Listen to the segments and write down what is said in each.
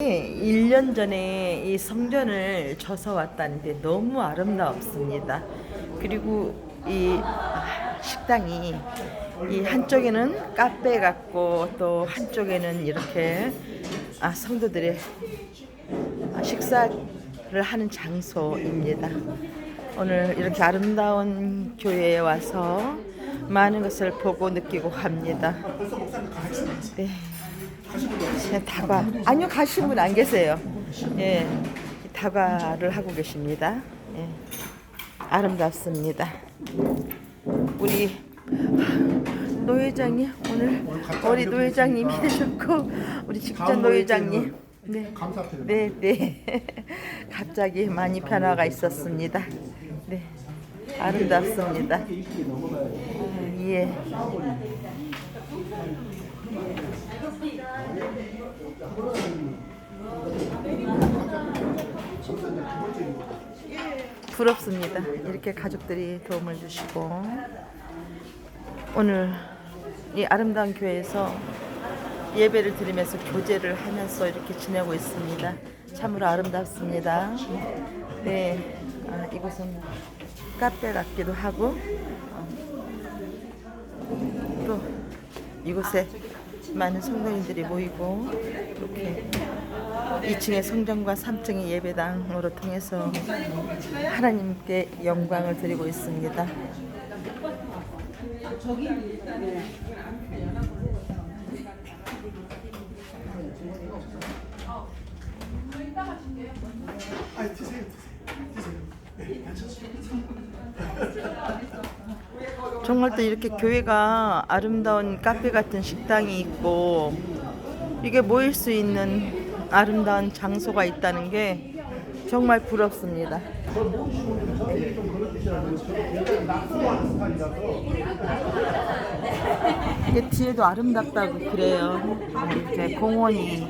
1년 전에 이 성전을 쳐서 왔다는데 너무 아름다웠습니다. 그리고 이 아, 식당이 이 한쪽에는 카페 같고 또 한쪽에는 이렇게 아, 성도들의 아, 식사를 하는 장소입니다. 오늘 이렇게 아름다운 교회에 와서 많은 것을 보고 느끼고 합니다. 네. 제 다과 아니요 가신 분 안 계세요. 예, 다과를 하고 계십니다. 예, 아름답습니다. 우리 노 회장님 오늘 우리 노 회장님 힘내셨고 우리 직전 노 회장님 네, 감사드립니다. 네, 네. 갑자기 많이 변화가 있었습니다. 네, 아름답습니다. 아, 예. 부럽습니다. 이렇게 가족들이 도움을 주시고 오늘 이 아름다운 교회에서 예배를 드리면서 교제를 하면서 이렇게 지내고 있습니다. 참으로 아름답습니다. 네, 아, 이곳은 카페 같기도 하고 어, 또 이곳에 많은 성도님들이 모이고 이렇게 2층의 성전과 3층의 예배당으로 통해서 하나님께 영광을 드리고 있습니다. 아니 드세요 드세요 드세요. 정말 또 이렇게 교회가 아름다운 카페 같은 식당이 있고 이게 모일 수 있는 아름다운 장소가 있다는 게 정말 부럽습니다. 이게 뒤에도 아름답다고 그래요. 이렇게 공원이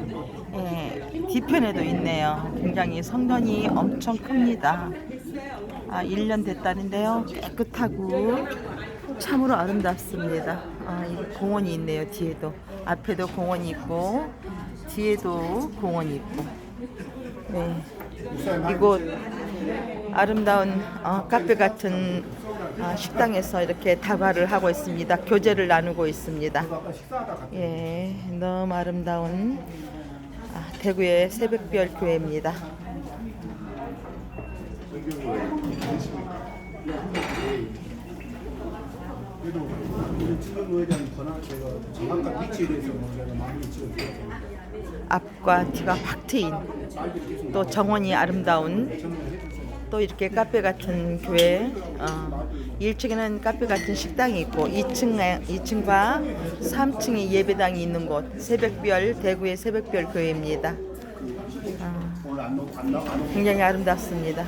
예, 뒤편에도 있네요. 굉장히 성전이 엄청 큽니다. 아, 1년 됐다는데요. 깨끗하고 참으로 아름답습니다. 아, 이 공원이 있네요. 뒤에도 앞에도 공원이 있고 뒤에도 공원이 있고. 네. 이곳 아름다운 어, 카페 같은 아, 식당에서 이렇게 다과를 하고 있습니다. 교제를 나누고 있습니다. 예, 너무 아름다운 아, 대구의 새벽별 교회입니다. 그래도 우리 지금 의장 권한 제가 정확한 위치에 대해서 제가 많이 찍었어요. 앞과 뒤가 확 트인 또 정원이 아름다운 또 이렇게 카페 같은 교회 어, 1층에는 카페 같은 식당이 있고 2층에 2층과 3층에 예배당이 있는 곳 새벽별 대구의 새벽별 교회입니다. 어. 굉장히 아름답습니다.